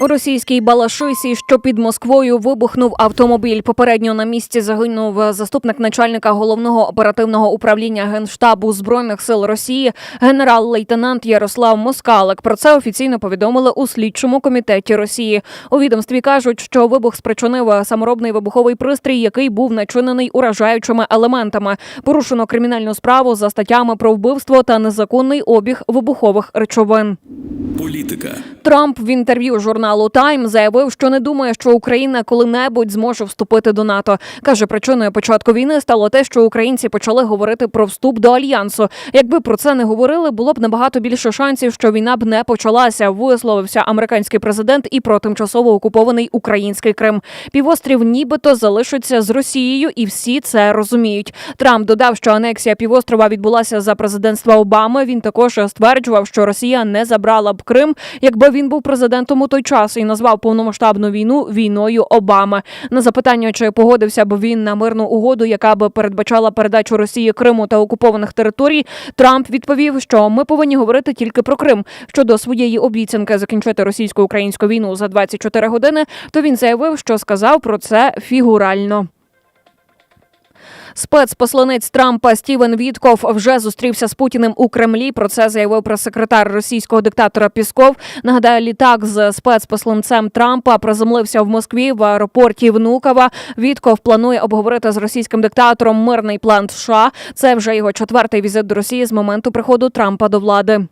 У російській Балашисі, що під Москвою, вибухнув автомобіль. Попередньо на місці загинув заступник начальника головного оперативного управління генштабу збройних сил Росії, генерал-лейтенант Ярослав Москалик. Про це офіційно повідомили у слідчому комітеті Росії. У відомстві кажуть, що вибух спричинив саморобний вибуховий пристрій, який був начинений уражаючими елементами. Порушено кримінальну справу за статтями про вбивство та незаконний обіг вибухових речовин. Політика. Трамп в інтерв'ю журналу Тайм заявив, що не думає, що Україна коли-небудь зможе вступити до НАТО. каже, причиною початку війни стало те, що українці почали говорити про вступ до альянсу. Якби про це не говорили, було б набагато більше шансів, що війна б не почалася. Висловився американський президент і про тимчасово окупований український Крим. Півострів нібито залишиться з Росією, і всі це розуміють. Трамп додав, що анексія півострова відбулася за президентства Обами. Він також стверджував, що Росія не забрала б Крим, якби він був президентом у той час і назвав повномасштабну війну війною Обами. На запитання, чи погодився б він на мирну угоду, яка би передбачала передачу Росії Криму та окупованих територій, Трамп відповів, що ми повинні говорити тільки про Крим. Щодо своєї обіцянки закінчити російсько-українську війну за 24 години, то він заявив, що сказав про це фігурально. Спецпосланець Трампа Стівен Вітков вже зустрівся з Путіним у Кремлі. Про це заявив прес-секретар російського диктатора Пісков. Нагадаю, літак з спецпосланцем Трампа приземлився в Москві в аеропорті Внуково. Вітков планує обговорити з російським диктатором мирний план США. Це вже його четвертий візит до Росії з моменту приходу Трампа до влади.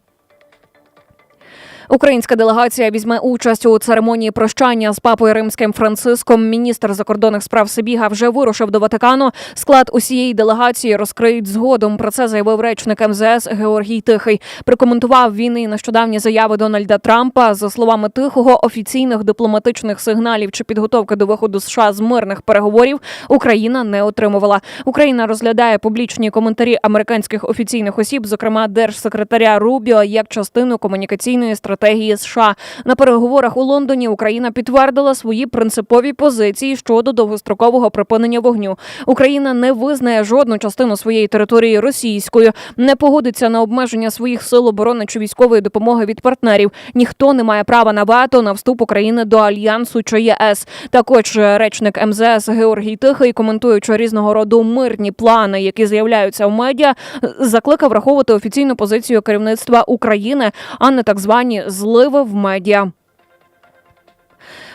Українська делегація візьме участь у церемонії прощання з папою римським Франциском. Міністр закордонних справ Сибіга вже вирушив до Ватикану. Склад усієї делегації розкриють згодом. Про це заявив речник МЗС Георгій Тихий. Прикоментував він і нещодавні заяви Дональда Трампа. За словами тихого, офіційних дипломатичних сигналів чи підготовки до виходу США з мирних переговорів Україна не отримувала. Україна розглядає публічні коментарі американських офіційних осіб, зокрема держсекретаря Рубіо, як частину комунікаційної стратегії США. На переговорах у Лондоні Україна підтвердила свої принципові позиції щодо довгострокового припинення вогню. Україна не визнає жодну частину своєї території російською, не погодиться на обмеження своїх сил оборони чи військової допомоги від партнерів. Ніхто не має права на вето на вступ України до альянсу чи ЄС. Також речник МЗС Георгій Тихий, коментуючи різного роду мирні плани, які з'являються в медіа, закликав враховувати офіційну позицію керівництва України, а не так звані зливи в медіа.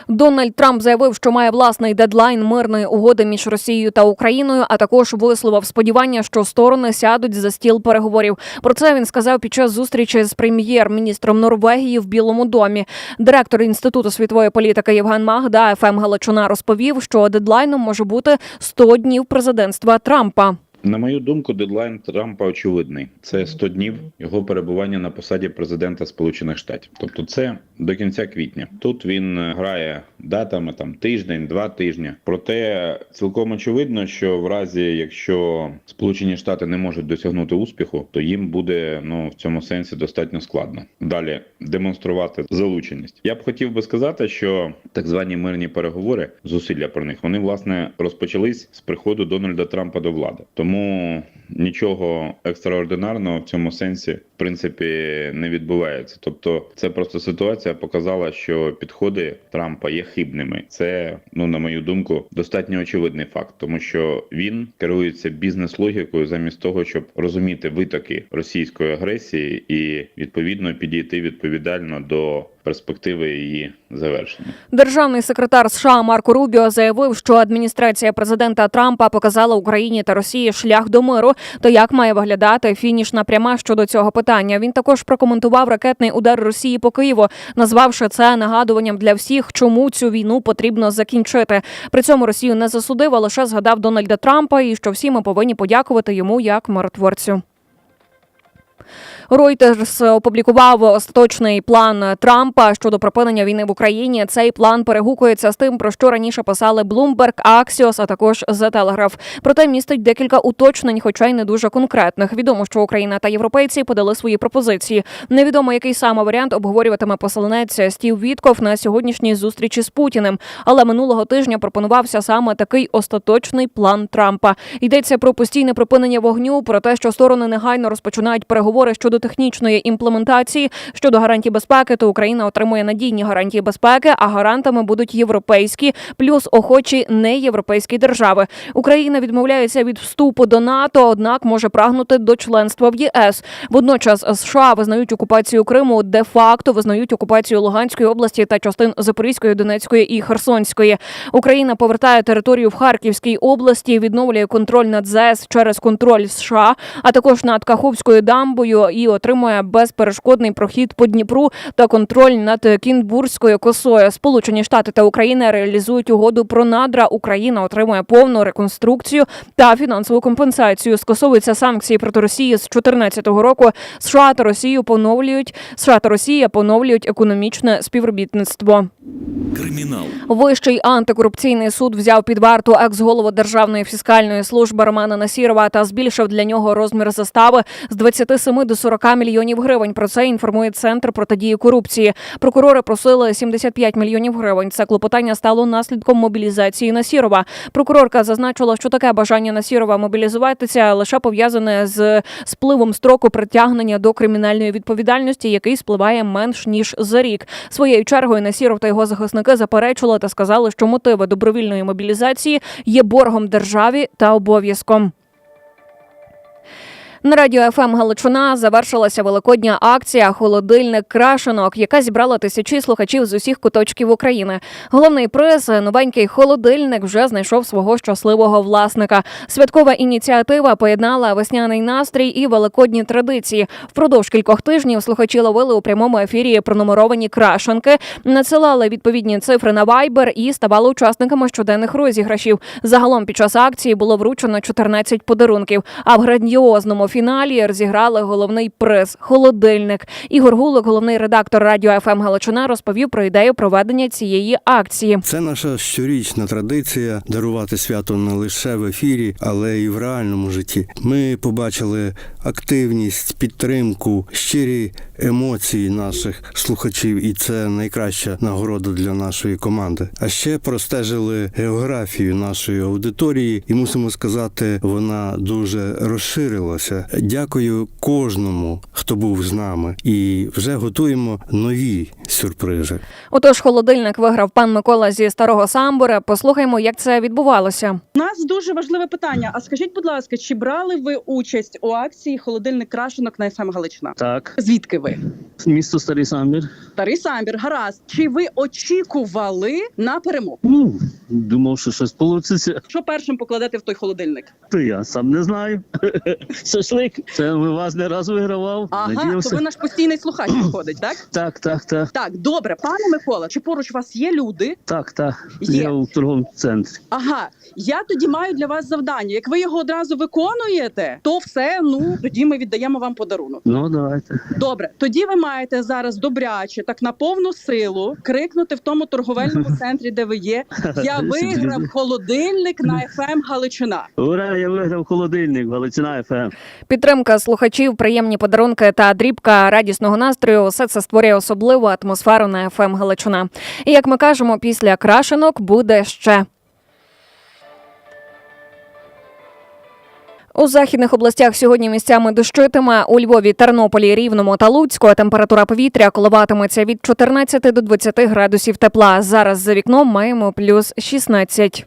Дональд Трамп заявив, що має власний дедлайн мирної угоди між Росією та Україною, а також висловив сподівання, що сторони сядуть за стіл переговорів. Про це він сказав під час зустрічі з прем'єр-міністром Норвегії в Білому домі. Директор інституту світової політики Євген Магда ФМ Галичина розповів, що дедлайном може бути 100 днів президентства Трампа. На мою думку, дедлайн Трампа очевидний. Це 100 днів його перебування на посаді президента Сполучених Штатів. Тобто, це до кінця квітня. Тут він е, грає датами там тиждень, два тижні. Проте цілком очевидно, що в разі, якщо Сполучені Штати не можуть досягнути успіху, то їм буде ну в цьому сенсі достатньо складно далі демонструвати залученість. Я б хотів би сказати, що так звані мирні переговори, зусилля про них, вони власне розпочались з приходу Дональда Трампа до влади. Тому нічого екстраординарного в цьому сенсі в принципі не відбувається. Тобто, це просто ситуація показала, що підходи Трампа є хибними. Це, ну на мою думку, достатньо очевидний факт, тому що він керується бізнес-логікою замість того, щоб розуміти витоки російської агресії і відповідно підійти відповідально до перспективи її завершення. Державний секретар США Марко Рубіо заявив, що адміністрація президента Трампа показала Україні та Росії шлях до миру. То як має виглядати фінішна пряма щодо цього питання? Він також прокоментував ракетний удар Росії по Києву, назвавши це нагадуванням для всіх, чому цю війну потрібно закінчити. При цьому Росію не засудив, а лише згадав Дональда Трампа і що всі ми повинні подякувати йому як миротворцю. Reuters опублікував остаточний план Трампа щодо припинення війни в Україні. Цей план перегукується з тим, про що раніше писали Bloomberg, Axios, а також The Telegraph. Проте містить декілька уточнень, хоча й не дуже конкретних. Відомо, що Україна та європейці подали свої пропозиції. Невідомо, який саме варіант обговорюватиме посланець Стів Вітков на сьогоднішній зустрічі з Путіним. Але минулого тижня пропонувався саме такий остаточний план Трампа. Йдеться про постійне припинення вогню, про те, що сторони негайно розпочинають переговори щодо технічної імплементації щодо гарантій безпеки. То Україна отримує надійні гарантії безпеки, а гарантами будуть європейські, плюс охочі неєвропейські держави. Україна відмовляється від вступу до НАТО, однак може прагнути до членства в ЄС. Водночас США визнають окупацію Криму, де-факто визнають окупацію Луганської області та частин Запорізької, Донецької і Херсонської. Україна повертає територію в Харківській області, відновлює контроль над ЗС через контроль США, а також над Каховською дамбою і отримує безперешкодний прохід по Дніпру та контроль над Кінбурзькою косою. Сполучені Штати та Україна реалізують угоду про надра. Україна отримує повну реконструкцію та фінансову компенсацію. Скасовуються санкції проти Росії з 2014 року. США та Росію поновлюють США та Росія поновлюють економічне співробітництво. Кримінал. Вищий антикорупційний суд взяв під варту екс-голову Державної фіскальної служби Романа Насірова та збільшив для нього розмір застави з 27 до 40 мільйонів гривень. Про це інформує центр протидії корупції. Прокурори просили 75 мільйонів гривень. Це клопотання стало наслідком мобілізації Насірова. Прокурорка зазначила, що таке бажання Насірова мобілізуватися лише пов'язане з спливом строку притягнення до кримінальної відповідальності, який спливає менш ніж за рік. Своєю чергою Насіров та його захисники заперечили та сказали, що мотиви добровільної мобілізації є боргом державі та обов'язком. На радіо ФМ Галичина завершилася великодня акція Холодильник крашенок, яка зібрала тисячі слухачів з усіх куточків України. Головний приз новенький холодильник вже знайшов свого щасливого власника. Святкова ініціатива поєднала весняний настрій і великодні традиції. Впродовж кількох тижнів слухачі ловили у прямому ефірі пронумеровані крашенки, надсилали відповідні цифри на Viber і ставали учасниками щоденних розіграшів. Загалом під час акції було вручено 14 подарунків. А в грандіозному фіналі розіграли головний приз холодильник. Ігор Гулик, головний редактор радіо ФМ Галичина, розповів про ідею проведення цієї акції. Це наша щорічна традиція дарувати свято не лише в ефірі, але й в реальному житті. Ми побачили активність, підтримку, щирі емоції наших слухачів, і це найкраща нагорода для нашої команди. А ще простежили географію нашої аудиторії, і мусимо сказати, вона дуже розширилася. Дякую кожному, хто був з нами, і вже готуємо нові сюрпризи. Отож, холодильник виграв пан Микола зі старого самбура. Послухаймо, як це відбувалося. У нас дуже важливе питання. А скажіть, будь ласка, чи брали ви участь у акції Холодильник крашенок на ФМ Галичина? Так, Звідки ви? місто Старий Самбір. Старий самбір, гаразд. Чи ви очікували на перемогу? Ну, думав, що щось вийде. Що першим покладете в той холодильник? То я сам не знаю. Шашлик. Це ми вас не раз вигравав. Ага, Надіявся. то ви наш постійний слухач виходить, так? Так, так, так, Так, добре, пане Микола, чи поруч вас є люди? так, так. Є. Я у торговому центрі. Ага, я тоді маю для вас завдання. Як ви його одразу виконуєте, то все, ну тоді ми віддаємо вам подарунок. Ну, давайте. Добре, тоді ви маєте зараз добряче, так на повну силу крикнути в тому торговельному центрі, де ви є. Я виграв холодильник на ФМ Галичина. Ура, я виграв холодильник, Галичина ФМ. Підтримка слухачів, приємні подарунки та дрібка радісного настрою. Усе це створює особливу атмосферу на ФМ Галичина. І як ми кажемо, після крашенок буде ще. У західних областях сьогодні місцями дощитиме. У Львові, Тернополі, Рівному та Луцьку температура повітря коливатиметься від 14 до 20 градусів тепла. Зараз за вікном маємо плюс 16.